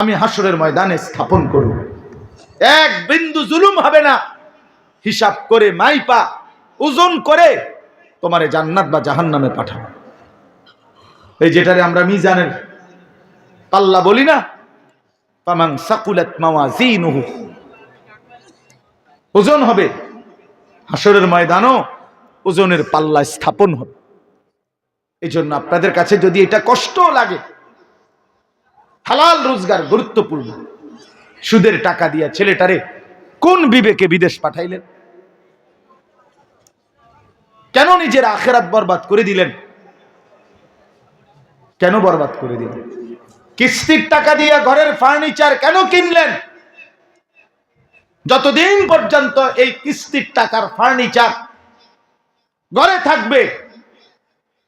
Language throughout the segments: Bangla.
আমি হাসরের ময়দানে স্থাপন করব। এক বিন্দু জুলুম হবে না। হিসাব করে মাইপা, ওজন করে তোমারে জান্নাত বা জাহান্নামে পাঠাবো। এই যেটারে আমরা মিজানের পাল্লা বলি না পামাং সাকুলাত মাওয়াজিনুহু। ওজন হবে। হাসরের ময়দানও ওজনের পাল্লা স্থাপন হবে। এই জন্য আপনাদের কাছে যদি এটা কষ্ট লাগে হালাল রোজগার গুরুত্বপূর্ণ। সুদের টাকা দিয়া ছেলেটারে কোন বিবেকে বিদেশ পাঠাইলেন? কেন নিজের আখেরাত বরবাদ করে দিলেন? কেন বরবাদ করে দিলেন? কিস্তির টাকা দিয়ে ঘরের ফার্নিচার কেন কিনলেন? যতদিন পর্যন্ত এই কিস্তির টাকার ফার্নিচার ঘরে থাকবে,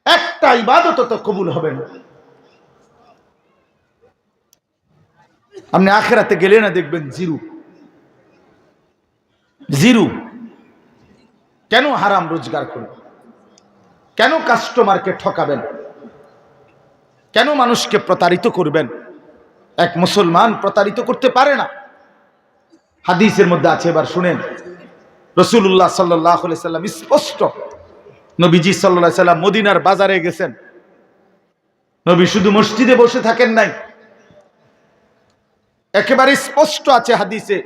একটা ইবাদত তো কবুল হবে না। আপনি আখেরাতে গেলে না দেখবেন জিরু। জিরু। কেন হারাম রোজগার করবেন কেন কাস্টমারকে ঠকাবেন? কেন মানুষকে প্রতারিত করবেন? এক মুসলমান প্রতারিত করতে পারে না। হাদিসের মধ্যে আছে, এবার শুনেন। রসুল্লাহ সাল্লাহ সাল্লাম স্পষ্ট নবীজি সাল্লাহ সাল্লাম মদিনার বাজারে গেছেন। নবী শুধু মসজিদে বসে থাকেন নাই একেবারে স্পষ্ট আছে হাদিসে।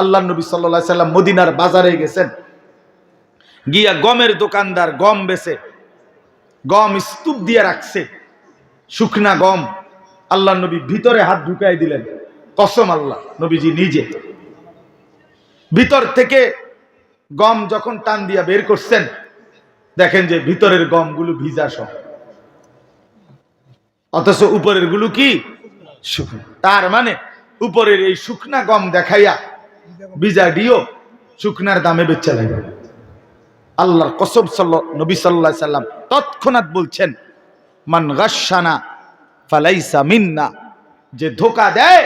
আল্লাহ নবী সাল্লাহ সাল্লাম মদিনার বাজারে গেছেন। গিয়া গমের দোকানদার গম বেছে, গম স্তূপ দিয়ে রাখছে। শুকনা গম। আল্লাহ নবী ভিতরে হাত ঢুকাই দিলেন। কসম আল্লাহ নবীজি নিজে। ভিতর থেকে গম যখন টান দিয়া বের করছেন, দেখেন যে ভিতরের গমগুলো ভিজা সব। অথচ উপরেরগুলো কি তার মানে উপরের এই শুকনা গম দেখাইয়া ভিজা দিও, শুকনার দামে বেচা লাগবে। আল্লাহর কসম সাল্ল নবী সাল্লাহ সাল্লাম তৎক্ষণাৎ বলছেন, মান গাসানা ফালাইসা মিন্না। যে ধোকা দেয়,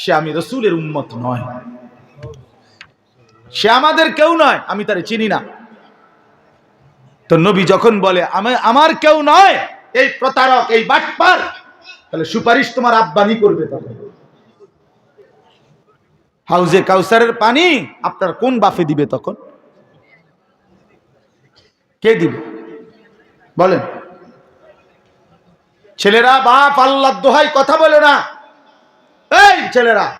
সে আমি রসুলের উন্মত নয়। সে আমাদের কেউ নয়, আমি তারে চিনি না। তো নবী যখন বলে, আমি, আমার কেউ নয়, এই প্রতারক, এই বাটপার, তাহলে সুপারিশ তোমার আব্বানি করবে তখন। হাউজে কাউসারের পানি আপনার কোন বাফে দিবে তখন? কে দিবে? বলেন। ছেলেরা, বাপ আল্লাহ দোহাই কথা বলে না। এই ছেলেরা।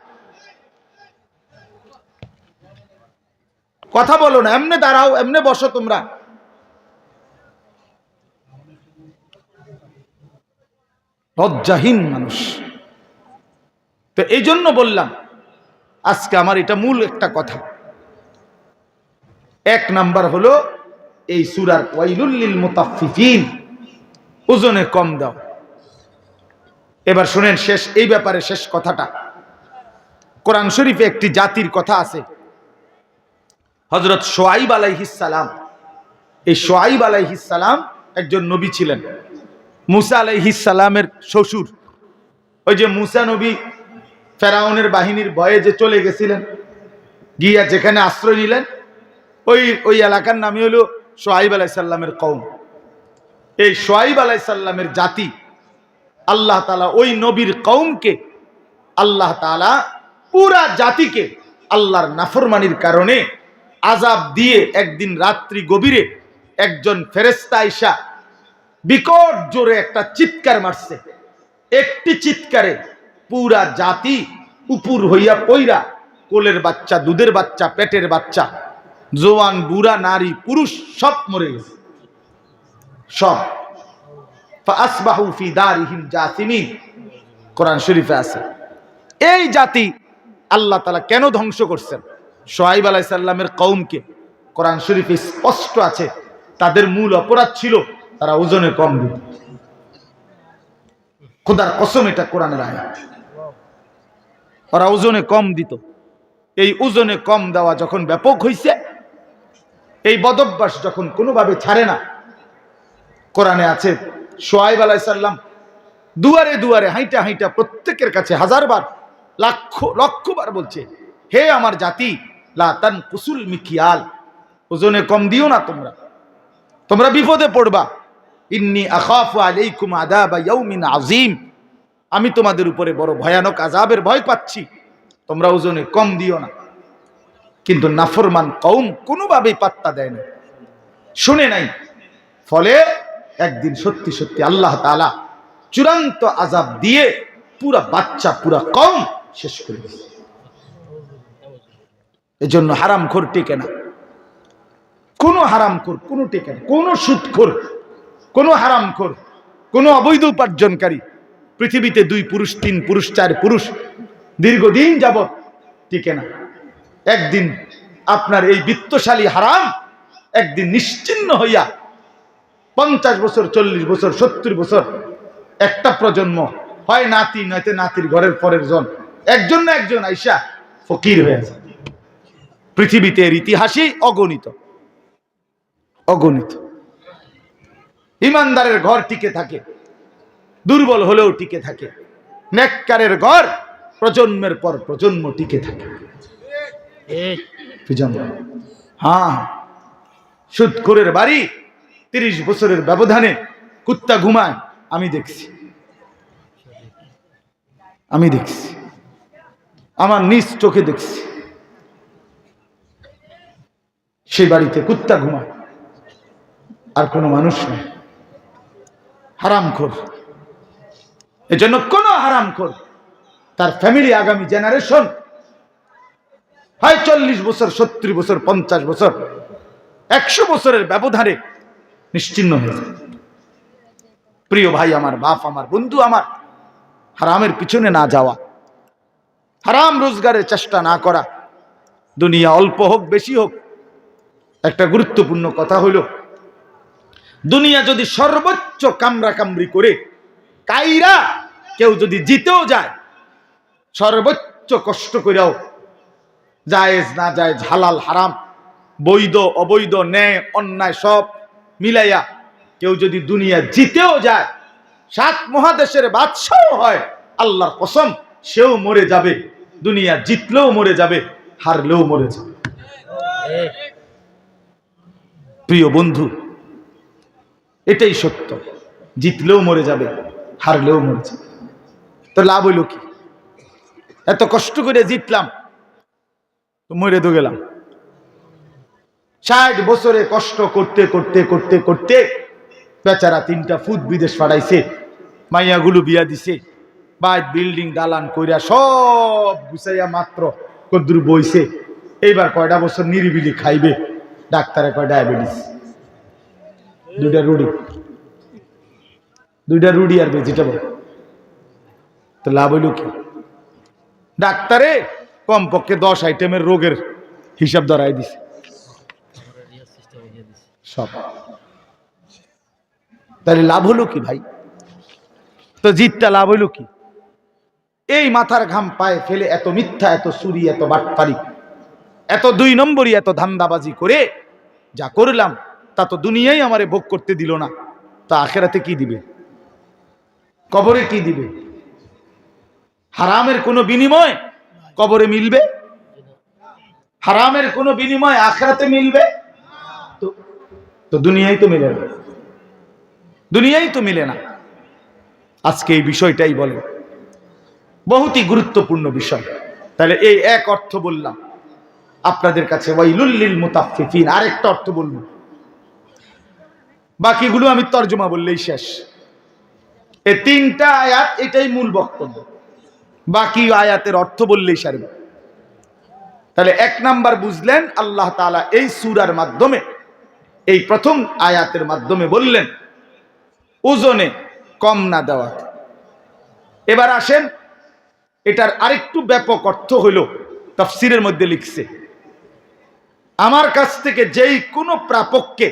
কথা বলো না, এমনে দাঁড়াও, এমনে বসো তোমরা। লজ্জাহীন মানুষ। তো এই জন্য বললাম আজকে আমার এটা মূল একটা কথা। এক নাম্বার হলো, এই সুরার ওয়াইলুল্লিল মুতাফফিফিন, ওজনে কম দাও। এবার শুনেন শেষ, এই ব্যাপারে শেষ কথাটা। কোরআন শরীফে একটি জাতির কথা আছে। হজরত সোয়াইব আলাইহিসালাম এই সোয়াইব আলাইহিসালাম একজন নবী ছিলেন। মুসা আলাইহিসালামের শ্বশুর। ওই যে মুসা নবী ফেরাউনের বাহিনীর ভয়ে যে চলে গেছিলেন, গিয়া যেখানে আশ্রয় নিলেন, ওই ওই এলাকার নামই হলো সোহাইব আলাইসাল্লামের কৌম এই সোহাইব আলাইসাল্লামের জাতি আল্লাহ তালা ওই নবীর কৌমকে আল্লাহ তালা পুরা জাতিকে আল্লাহর নাফরমানির কারণে আজাব দিয়ে একদিন রাত্রি গভীরে একজন ফেরেস্তা আইসা বিকট জোরে একটা চিৎকার মারছে। একটি চিৎকারে পুরা জাতি উপুর হইয়া পইরা কোলের বাচ্চা, দুধের বাচ্চা, পেটের বাচ্চা, জোয়ান, বুড়া, নারী, পুরুষ সব মরে গেছে। সব। কোরআন শরীফে আছে। এই জাতি আল্লাহ তাআলা কেন ধ্বংস করছেন? সোহাইব আলাইহিস সালামের কওমকে কোরআন শরীফে স্পষ্ট আছে। তাদের মূল অপরাধ ছিল তারা ওজনে কম দিত। খোদার কসম এটা কোরআনের আয়াত। ওরা ওজনে কম দিত। এই ওজনে কম দেওয়া যখন ব্যাপক হইছে, এই বদভ্যাস যখন কোনোভাবে ছাড়ে না, কোরআনে আছে, সোয়াইব আলাইসাল্লাম দুয়ারে দুয়ারে হাইটা হাইটা প্রত্যেকের কাছে হাজারবার লাখ লক্ষবার বলছে, হে আমার জাতি লাতান কুসুল মিকিয়াল, ওজনে কম দিও না তোমরা। তোমরা বিপদে পড়বা। ইন্নি আখাফু আলাইকুম আদাবা ইয়াউমিন আযীম। আমি তোমাদের উপরে বড় ভয়ানক আজাবের ভয় পাচ্ছি। তোমরা ওজনে কম দিও না। কিন্তু নাফরমান কৌম কোনোভাবেই পাত্তা দেয় না। শুনে নাই। ফলে একদিন সত্যি সত্যি আল্লাহ তাআলা চূড়ান্ত আজাব দিয়ে পুরা বাচ্চা, পুরা কম শেষ করে দিয়েছে এজন্য হারাম খোর টেকে না। কোনো হারাম খোর কোনো টেকে না। কোনো সুদ খোর কোনো হারাম খোর কোনো অবৈধ উপার্জনকারী পৃথিবীতে দুই পুরুষ, তিন পুরুষ, চার পুরুষ দীর্ঘদিন যাবৎ টিকে না। একদিন আপনার এই বিত্তশালী হারাম, একদিন নিশ্চিন্ন হইয়া পঞ্চাশ বছর, চল্লিশ বছর, সত্তর বছর একটা প্রজন্ম হয় নাতি, নয়তো নাতির ঘরের পরের জন। একজন না একজন আইসা ফকির হয়েছে পৃথিবীতে এর ইতিহাসই অগণিত। অগণিত। ইমানদারের ঘর টিকে থাকে। দুর্বল হলেও টিকে থাকে। নেককারের ঘর প্রজন্মের পর প্রজন্ম টিকে থাকে। হ্যাঁ। সুদখোরের বাড়ি তিরিশ বছরের ব্যবধানে কুত্তা ঘুমায় আমি দেখছি। আমি দেখছি। আমার নিজ চোখে দেখছি। সেই বাড়িতে কুত্তা ঘুমায়। আর কোনো মানুষ নেই। হারামখোর। এজন্য কোন কোনো হারামখোর তার ফ্যামিলি আগামী জেনারেশন হয় চল্লিশ বছর সত্তর বছর, পঞ্চাশ বছর, একশো বছরের ব্যবধানে নিশ্চিন্ন হয়ে যায়। প্রিয় ভাই আমার, বাপ আমার, বন্ধু আমার, হারামের পিছনে না যাওয়া, হারাম রোজগারের চেষ্টা না করা, দুনিয়া অল্প হোক, বেশি হোক, একটা গুরুত্বপূর্ণ কথা হইল দুনিয়া যদি সর্বোচ্চ কামরা কামড়ি করে কাইরা কেউ যদি জিতেও যায়, সর্বোচ্চ কষ্ট করেও জায়েজ না যায় হালাল, হারাম, বৈধ, অবৈধ, ন্যায়, অন্যায় সব মিলাইয়া কেউ যদি দুনিয়া জিতেও যায়, সাত মহাদেশের বাদশাও হয়, আল্লাহর কসম, সেও মরে যাবে, দুনিয়া জিতলেও মরে যাবে, হারলেও মরে যাবে। প্রিয় বন্ধু, এটাই সত্য, জিতলেও মরে যাবে, হারলেও মরে যাবে। তো লাভ হইল কি? এত কষ্ট করে জিতলাম, তো মরে তো গেলাম। ষাট বছরে কষ্ট করতে করতে করতে করতে বেচারা তিনটা ফুট বিদেশ পাঠাইছে মাইয়াগুলো বিয়া দিছে বাইক বিল্ডিং দালান কইরা সব গুছাইয়া মাত্র কদ্দুর বইছে। এইবার কয়টা বছর নিরিবিলি খাইবে? ডাক্তারে কয় ডায়াবেটিস। দুইটা রুডি। দুইটা রুডি আর ভেজিটেবল। তো লাভ হইল কি? ডাক্তারে কমপক্ষে দশ আইটেমের রোগের হিসাব ধরাই দিছে। সব। তাহলে লাভ হলো কি ভাই? তো জিতটা লাভ হইল কি? এই মাথার ঘাম পায়ে ফেলে এত মিথ্যা, এত চুরি, এত বাটপারি, এত দুই নম্বরই এত ধান্দাবাজি করে যা করলাম, তা তো দুনিয়াই আমারে ভোগ করতে দিল না। তা আখেরাতে কি দিবে? কবরে কি দিবে? হারামের কোনো বিনিময় কবরে মিলবে? হারামের কোনো বিনিময় আখেরাতে মিলবে? তো দুনিয়ায় তো মিলে না। দুনিয়ায় তো মিলে না। আজকে এই বিষয়টাই বলে বহুতই গুরুত্বপূর্ণ বিষয়। তাহলে এই এক অর্থ বললাম। আপনাদের কাছে ওয়াইলুল্লিল মুতাফফিফিন। আরেকটা অর্থ বলব। বাকিগুলো আমি তর্জমা বললেই শেষ। এই তিনটা আয়াত এটাই মূল বক্তব্য। বাকি আয়াতের অর্থ বললেই সারবে। তাহলে এক নাম্বার বুঝলেন, আল্লাহ তাআলা এই সূরার মাধ্যমে, এই প্রথম আয়াতের মাধ্যমে বললেন, ওজনে কম না দেওয়া। এবার আসেন, এটার আরেকটু ব্যাপক অর্থ হইল, তফসিরের মধ্যে লিখছে, আমার কাছ থেকে যেই কোনো প্রাপককে,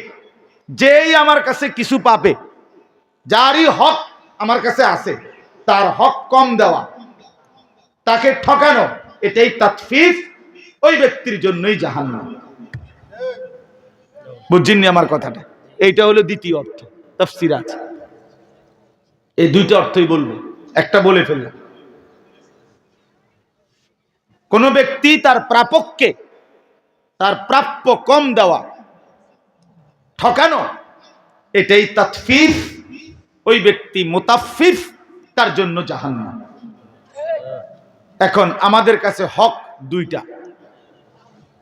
যেই আমার কাছে কিছু পাবে, যারই হক আমার কাছে আছে, তার হক কম দেওয়া। তাকে ঠকানো, এটাই তাৎফিফ ওই ব্যক্তির জন্যই জাহান্নাম। বুঝছেননি আমার কথাটা? এইটা হলো দ্বিতীয় অর্থ, তফসির আছে। এই দুইটা অর্থই বলব, একটা বলে ফেললাম। কোন ব্যক্তি তার প্রাপককে, তার প্রাপ্য কম দেওয়া, ঠকানো, এটাই তাৎফিফ ওই ব্যক্তি মোতাফিফ, তার জন্য জাহান্নাম। এখন আমাদের কাছে হক দুইটা।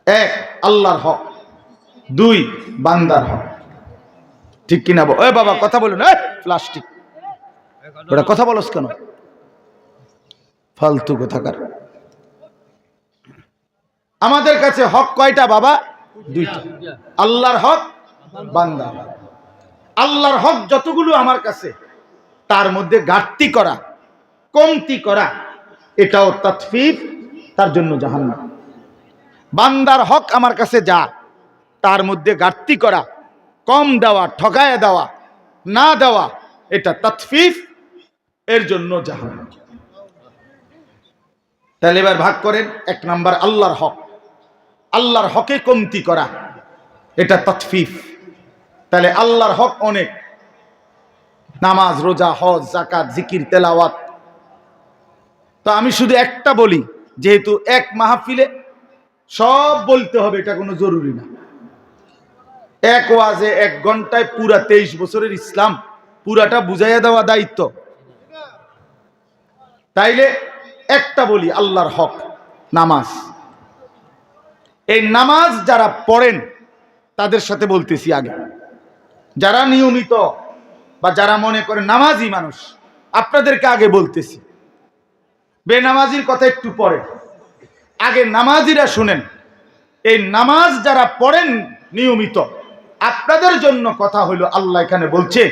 এক, আল্লাহর হক। দুই, বান্দার হক। ঠিক কিনা ওই বাবা, কথা বলুন। প্লাস্টিক। ওটা কথা বলস কেন? ফালতু কোথাকার। আমাদের কাছে হক কয়টা বাবা? দুইটা। আল্লাহর হক, বান্দার হক। আল্লাহর হক যতগুলো আমার কাছে, তার মধ্যে ঘাটতি করা, কমতি করা এটাও তৎফির তার জন্য জাহান্নাম। বান্দার হক আমার কাছে যা, তার মধ্যে ঘাটতি করা, কম দেওয়া ঠকায় দেওয়া, না দেওয়া, এটা তৎফিফ এর জন্য জাহান্নাম। তাহলে এবার ভাগ করেন, এক নাম্বার আল্লাহর হক। আল্লাহর হকে কমতি করা, এটা তৎফিফ তাহলে আল্লাহর হক অনেক। নামাজ, রোজা, হজ জাকাত জিকির, তেলাওয়াত তো আমি শুধু একটা বলি, যেহেতু এক মাহফিলে সব বলতে হবে, এটা কোনো জরুরি না। এক ওয়াজে এক ঘন্টায় পুরা তেইশ বছরের ইসলাম, পুরাটা বুঝাইয়া দেওয়া দায়িত্ব। তাইলে একটা বলি, আল্লাহর হক, নামাজ। এই নামাজ যারা পড়েন, তাদের সাথে বলতেছি আগে। যারা নিয়মিত বা যারা মনে করে নামাজি মানুষ, আপনাদেরকে আগে বলতেছি। বেনামাজির কথা একটু পরে। আগে নামাজিরা শুনেন, এই নামাজ যারা পড়েন নিয়মিত, আপনাদের জন্য কথা হলো আল্লাহ এখানে বলছে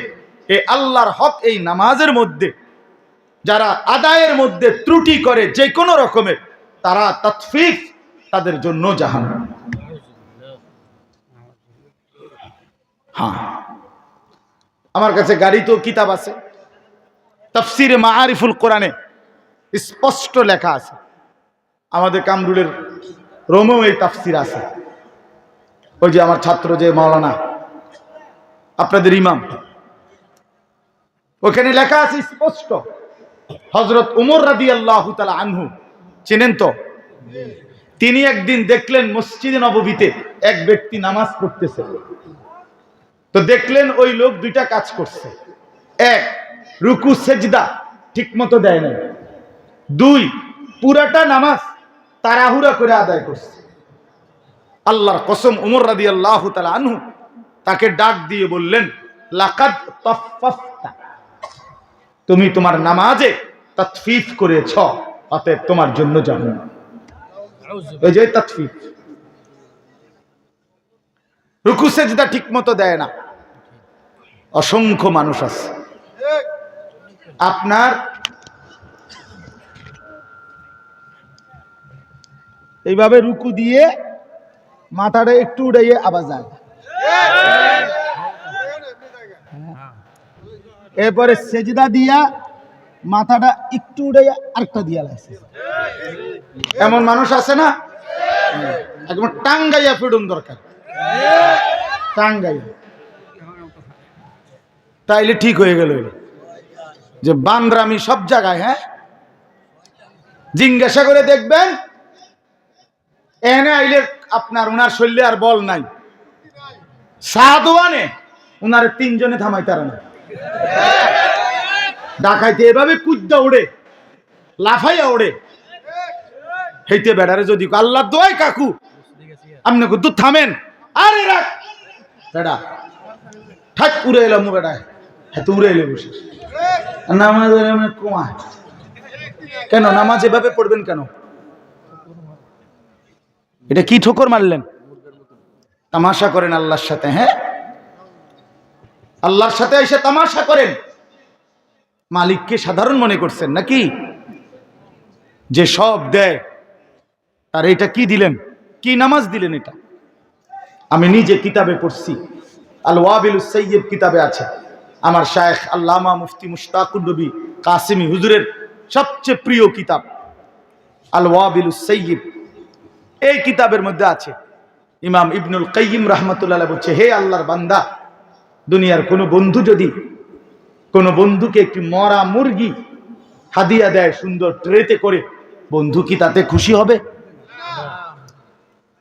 এই আল্লাহর হক এই নামাজের মধ্যে, যারা আদায়ের মধ্যে ত্রুটি করে যে কোনো রকমের তারা তৎফিক তাদের জন্য জাহান। হ্যাঁ। আমার কাছে গাড়িতেও কিতাব আছে, তফসির মাআরিফুল কোরআনে স্পষ্ট লেখা আছে। আমাদের কামরুলের রোমেও এই তাফসির আছে। ওই যে আমার ছাত্র যে মাওলানা, আপনাদের ইমাম, ওখানে লেখা আছে স্পষ্ট। হজরত উমর রাদি আল্লাহ আনহু, চেনেন তো? তিনি একদিন দেখলেন মসজিদ নববীতে এক ব্যক্তি নামাজ পড়তেছে। তো দেখলেন ওই লোক দুইটা কাজ করছে। এক, রুকু, সেজদা ঠিক মতো দেয় নাই। দুই, পুরাটা নামাজ তাড়াহুড়া করে আদায় করছে। আল্লাহর কসম উমর রাদি আল্লাহ আনহু তাকে ডাক দিয়ে বললেন, লাকাদ তুমি তোমার নামাজে তৎফিফ করেছ, অতএব তোমার জন্য জানো ওই যে তৎফিফ রুকু সেজদা ঠিক মতো দেয় না। অসংখ্য মানুষ আছে। আপনার এইভাবে রুকু দিয়ে মাথাটা একটু উড়াইয়ে আবার যায় এরপরে সেজদা দিয়া মাথাটা একটু উড়াইয়া আরেকটা দিয়া লাগছে এমন মানুষ আছে না? একদম টাঙ্গাইয়া ফিডুন দরকার। টাঙ্গাইয়া। তাইলে ঠিক হয়ে গেল যে বান্দ্রামি সব জায়গায় হ্যাঁ? জিজ্ঞাসা করে দেখবেন এনে আইলে আপনার উনার শরীরে আর বল নাই। সাদওয়ানে উনার তিনজনে থামাই তারা না। ডাকাইতে এভাবে কুদ্দা ওড়ে, লাফাইয়া ওড়ে। হেইতে বেড়ারে যদি আল্লাহ দোয়াই কাকু, আপনি দুধ থামেন। আরে রাখ। বেড়া, ঠাক উড়ে এলাম বেড়ায়। হ্যাঁ তো উড়ে এলে বসে। নামাজ কমায়। কেন, নামাজ এভাবে পড়বেন কেন? এটা কি ঠোকর মারলেন? তামাশা করেন আল্লাহর সাথে হ্যাঁ? আল্লাহর সাথে এসে তামাশা করেন। মালিককে সাধারণ মনে করছেন নাকি? যে সব দেয়, তার এটা কি দিলেন? কি নামাজ দিলেন এটা? আমি নিজে কিতাবে পড়ছি। আল ওয়াবিল সৈয়দ কিতাবে আছে। আমার শায়েখ আল্লামা মুফতি মুশতাকুর নবী কাসিমি হুজুরের সবচেয়ে প্রিয় কিতাব। আল ওয়াবিল সৈয়দ এই কিতাবের মধ্যে আছে। ইমাম ইবনুল কাইয়িম রহমতুল্লাহ বলছে, হে আল্লাহর বান্দা, দুনিয়ার কোনো বন্ধু যদি কোনো বন্ধুকে একটি মরা মুরগি হাদিয়া দেয় সুন্দর ট্রেতে করে, বন্ধু কি তাতে খুশি হবে?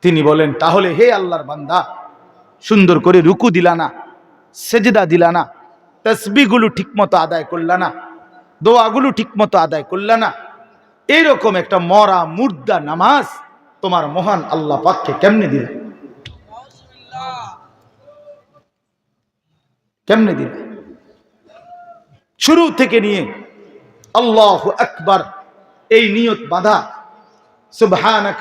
তিনি বলেন, তাহলে হে আল্লাহর বান্দা, সুন্দর করে রুকু দিলা না, সেজদা দিলা না তসবিগুলো ঠিকমতো আদায় করলা না, দোয়াগুলো ঠিকমতো আদায় করলে না একটা মরা মুর্দা নামাজ তোমার মহান আল্লাহ পাককে কেমনে দিলে? কেমনে দিলে? শুরু থেকে নিয়ে আল্লাহ আকবার এই নিয়ত বাধা সুবহানাক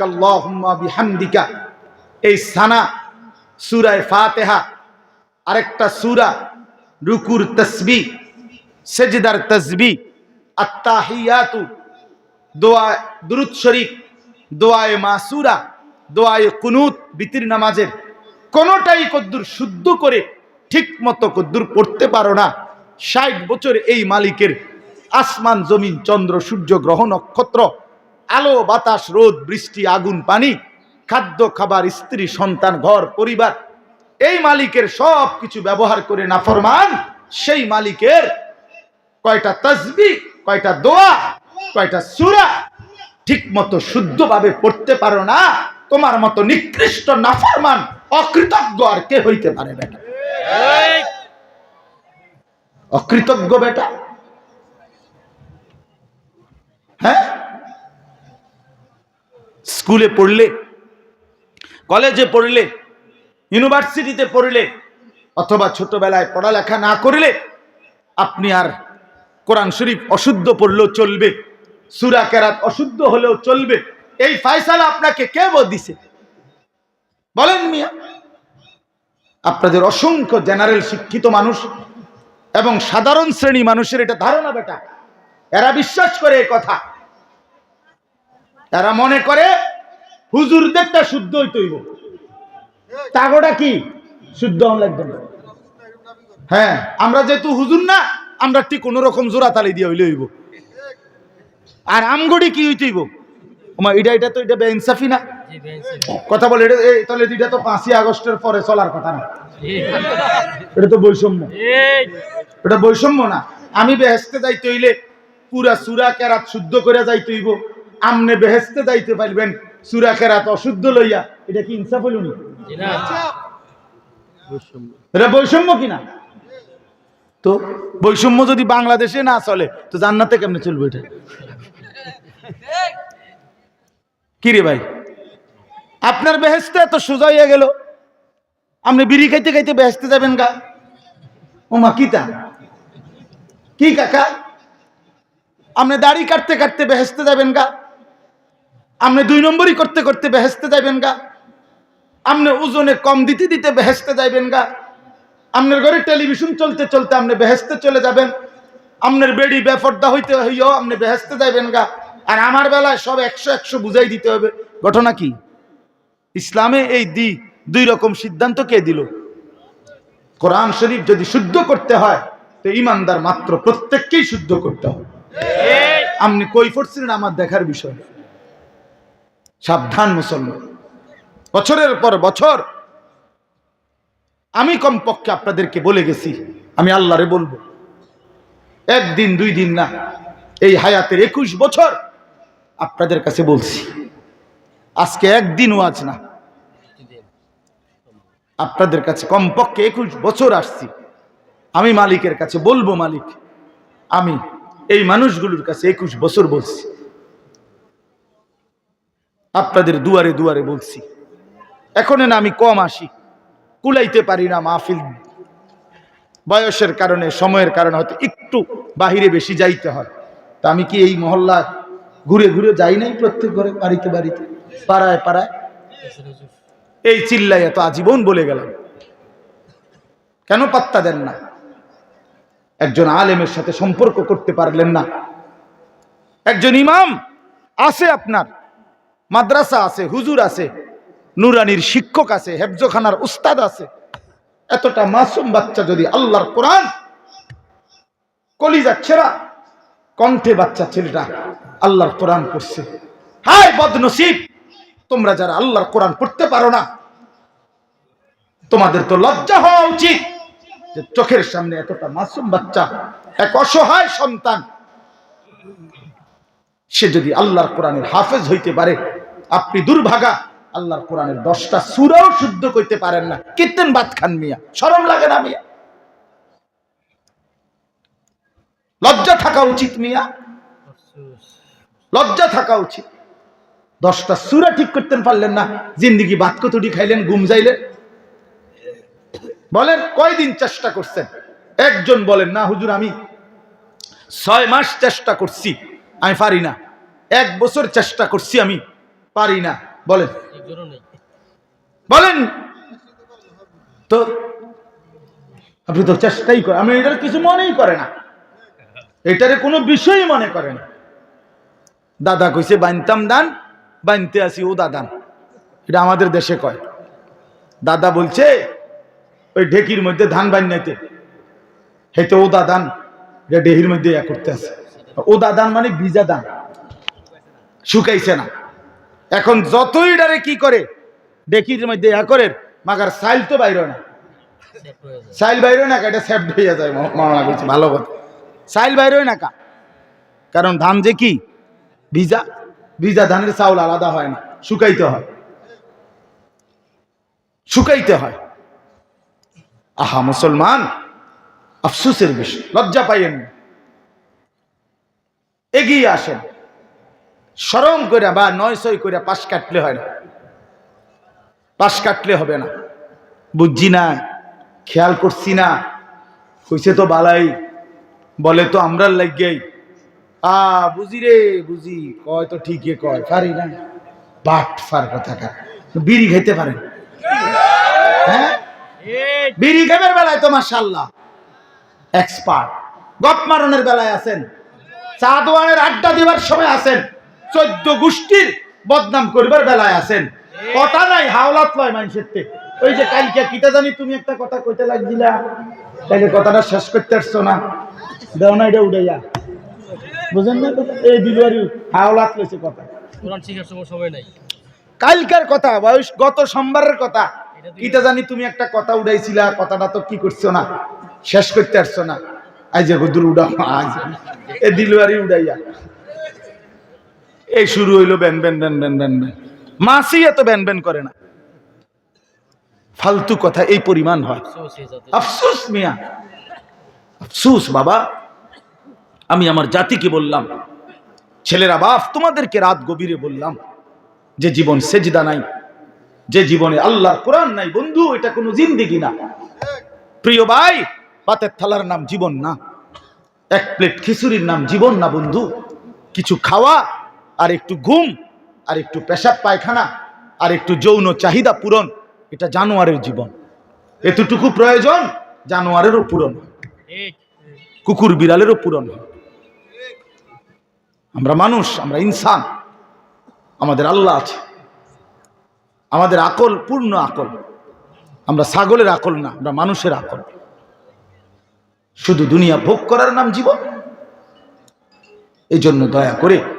এই সানা, সূরায়ে ফাতিহা, আরেকটা সূরা, রুকুর তসবি, সেজদার তসবি, আত্তাহিয়াতু, দোয়া, দুরুদ শরীফ দোয়ায়ে মাসুরা, দোয়ায়ে কুনুত, বিতির নামাজের কোনোটাই কদ্দুর শুদ্ধ করে ঠিক মতো কদ্দুর পড়তে পারো না। ষাট বছর এই মালিকের আসমান, জমিন, চন্দ্র, সূর্য, গ্রহ, নক্ষত্র, আলো, বাতাস, রোদ, বৃষ্টি, আগুন, পানি, খাদ্য, খাবার, স্ত্রী, সন্তান, ঘর, পরিবার, এই মালিকের সব কিছু ব্যবহার করে নাফরমান সেই মালিকের কয়টা তসবি, কয়টা দোয়া, কয়টা সুরা ঠিক মতো শুদ্ধভাবে পড়তে পারো না, তোমার মতো নিকৃষ্ট নাফরমান অকৃতজ্ঞ আর কে হইতে পারে বেটা? অকৃতজ্ঞ বেটা? হ্যাঁ? স্কুলে পড়লে, কলেজে পড়লে, ইউনিভার্সিটিতে পড়লে, অথবা ছোটবেলায় পড়ালেখা না করলে, আপনি আর কোরআন শরীফ অশুদ্ধ পড়লেও চলবে। সুরা কেরাত অশুদ্ধ হলেও চলবে। এই ফায়সালা আপনাকে কে দিছে? বলেন মিয়া। আপনাদের অসংখ্য জেনারেল শিক্ষিত মানুষ এবং সাধারণ শ্রেণি মানুষের এটা ধারণা বেটা। এরা বিশ্বাস করে এই কথা। এরা মনে করে হুজুরদেরটা শুদ্ধ হইতে হইব তাগোটা কি? শুদ্ধ হন লাগবে না। হ্যাঁ আমরা যেহেতু হুজুর না, আমরা ঠিক কোন রকম জোড়া তালি দিয়ে হইলে হইব। আর আমগড়ি কি হইতে হইব? ওমা এটা এটা তো এটা বেইনসাফি না? কথা বলে এটা এই তাহলে এটা তো পাঁচই আগস্টের পরে চলার কথা না? এটা তো বৈষম্য। এটা বৈষম্য না? আমি বেহেস্তে যাইতে হইলে পুরা সুরা কেরাত শুদ্ধ করে যাইতে হইব। আমনে বেহেস্তে যাইতে পারবেন সুরা কেরাত অশুদ্ধ লইয়া। এটা কি ইনসাফ হইল নি। এটা বৈষম্য কিনা তো বৈষম্য যদি বাংলাদেশে না চলে তো জান্নাতে কেমনে চলবে এটা? কি রে ভাই? আপনার বেহেস্তে এত সোজা হইয়া গেল। আপনি বিড়ি খাইতে খাইতে বেহেস্তে যাবেন গা। ওমা কিতা কি কাকা? আপনি দাড়ি কাটতে কাটতে বেহেস্তে যাবেন গা। আপনি দুই নম্বরই করতে করতে বেহেস্তে যাবেন গা। আপনি ওজনে কম দিতে দিতে বেহেস্তে যাইবেন গা। আপনার ঘরে টেলিভিশন চলতে চলতে আপনি বেহেস্তে চলে যাবেন। আপনার বেড়ি বেফর্দা হইতে হইও আপনি বেহেস্তে যাইবেন গা। আর আমার বেলায় সব একশো একশো বুঝাই দিতে হবে। ঘটনা কি? ইসলামে এই দি দুই রকম সিদ্ধান্ত কে দিল? কোরআন শরীফ যদি শুদ্ধ করতে হয়, তো ইমানদার মাত্র প্রত্যেককেই শুদ্ধ করতে হবে। আপনি কই পড়ছিলেন আমার দেখার বিষয়। সাবধান মুসলমান। বছরের পর বছর আমি কমপক্ষে আপনাদেরকে বলে গেছি, আমি আল্লাহরে বলব। একদিন, দুই দিন না, এই হায়াতের একুশ বছর আপনাদের কাছে বলছি, আজকে একদিনও আজ না। আপনাদের কাছে কমপক্ষে একুশ বছর আসছি। আমি মালিকের কাছে বলব, মালিক, আমি এই মানুষগুলোর কাছে একুশ বছর বলছি। আপনাদের দুয়ারে দুয়ারে বলছি। এখন না আমি কম আসি, কুলাইতে পারি না মাহফিল। বয়সের কারণে, সময়ের কারণে হয়তো একটু বাহিরে বেশি যাইতে হয়। তা আমি কি এই মহল্লা ঘুরে ঘুরে যাই নাই প্রত্যেক ঘরে, বাড়িতে বাড়িতে, পাড়ায় পাড়ায়। এই চিল্লাই এত আজীবন বলে গেলাম। কেন পাত্তা দেন না? একজন আলেমের সাথে সম্পর্ক করতে পারলেন না। একজন ইমাম আছে আপনার, মাদ্রাসা আছে, হুজুর আছে, নুরানির শিক্ষক আছে, হেফজখানার উস্তাদ আছে। এতটা মাসুম বাচ্চা যদি আল্লাহর কোরআন কলিজা ছেড়া কণ্ঠে বাচ্চা ছেলেটা আল্লাহর কোরআন পড়ছে। হায় বদনসিব! তোমরা যারা আল্লাহর কোরআন পড়তে পারো না, তোমাদের তো লজ্জা হওয়া উচিত যে চোখের সামনে এতটা মাসুম বাচ্চা, এক অসহায় সন্তান, সে যদি আল্লাহর কোরআনের হাফেজ হইতে পারে, আপনি দুর্ভাগা, আল্লাহর কোরআনের দশটা সুরাও শুদ্ধ করতে পারেন না। কীর্তেন বাদ খান মিয়া সরম লাগে না মিয়া। লজ্জা থাকা উচিত মিয়া। লজ্জা থাকা উচিত। দশটা সুরা ঠিক করতে পারলেন না। জিন্দিগি বাত কতটি খাইলেন, ঘুম যাইলেন। বলেন, কয়দিন চেষ্টা করছেন? একজন বলেন, না হুজুর, আমি ছয় মাস চেষ্টা করছি, আমি পারি না। এক বছর চেষ্টা করছি, আমি পারি না। বলেন। বলেন। তো আপনি তো চেষ্টাই করেন। আমি এটার কিছু মনেই করে না। এটারে কোনো বিষয়ই মনে করে না। দাদা কইছে, বানতাম দান, বানতে আসি ও দাদান এটা আমাদের দেশে কয়। দাদা বলছে, ওই ঢেকির মধ্যে ধান বান্যাইতে হেতে ও দাদান, এটা ডেহির মধ্যে ইয়া করতে আছে ও দাদান মানে ভিজা দান। শুকাইছে না। এখন যতই ডারে কি করে ডেকির মধ্যে ইয়া করে, মাগার সাইল তো বাইর না। সাইল বাইর না, এটা সেফট হয়ে যায় মামলা বলছে ভালো কথা। সাইল বাইর হয় না কা? কারণ ধান যে কি? ভিজা ভিজা ধানের চাউল আলাদা হয় না, শুকাইতে হয়। শুকাইতে হয়। আহা, মুসলমান, আফসুসের বিষয়, লজ্জা পাইয়েন এগিয়ে আসেন। সরম করে বা নয় সই করে পাশ কাটলে হয় না। পাশ কাটলে হবে না। বুঝছি না, খেয়াল করছি না। হইছে তো বালাই। বলে তো আমরা লাগেই আ, বুঝি রে, বুঝি। কয় তো ঠিকই কয়, পারি না। বাট, ফার কথা কার। বিড়ি খাইতে পারেন। হ্যাঁ? বিড়ি খাবের বেলায় তো মাশাল্লাহ এক্সপার্ট গপ মারণের বেলায় আছেন। চা আড্ডা দিবার সময় আছেন। চোদ্দ গোষ্ঠীর বদনাম করবার বেলায় আছেন। কথা নাই, হাওলাত লয় মানুষের তে। ওই যে কালকে কিটা জানি তুমি একটা কথা কইতে লাগছিলা তাইলে কথাটা শেষ করতে পারছ না। দেও না এটা উড়ে যা। বুঝেন না? এই দিলুয়ারি হাওলাত লইছে কথা। কোরআন শিখার সময় সময় নাই। কালকার কথা বয়স গত সোমবারের কথা। কিটা জানি তুমি একটা কথা উড়াইছিলা কথাটা তো কি করছ না? শেষ করতে পারছ না? আজ যে হুদুর উড়া আজ। এ দিলুয়ারি উড়াইয়া এই শুরু হইল ব্যান ব্যান ব্যান ব্যান ব্যান ব্যান মাসি এত ব্যান ব্যান করে না। ফালতু কথা এই পরিমাণ হয়। আফসোস মিয়া। আফসোস, বাবা। আমি আমার জাতিকে বললাম, ছেলেরা, বাপ, তোমাদেরকে রাত গভীরে বললাম যে জীবন সেজদা নাই, যে জীবনে আল্লাহ কোরআন নাই। বন্ধু, এটা কোনো জিন্দিগি না। প্রিয় ভাই পাতের থালার নাম জীবন না। এক প্লেট খিচুড়ির নাম জীবন না, বন্ধু। কিছু খাওয়া, আর একটু ঘুম, আর একটু পেশাব পায়খানা, আর একটু যৌন চাহিদা পূরণ, এটা জানোয়ারের জীবন। এতটুকু প্রয়োজন জানোয়ারেরও পূরণ হয়। কুকুর বিড়ালেরও পূরণ হয়। আমরা মানুষ, আমরা ইনসান। আমাদের আল্লাহ আছে। আমাদের আকল, পূর্ণ আকল। আমরা ছাগলের আকল না, আমরা মানুষের আকল। শুধু দুনিয়া ভোগ করার নাম জীবন। এই জন্য দয়া করে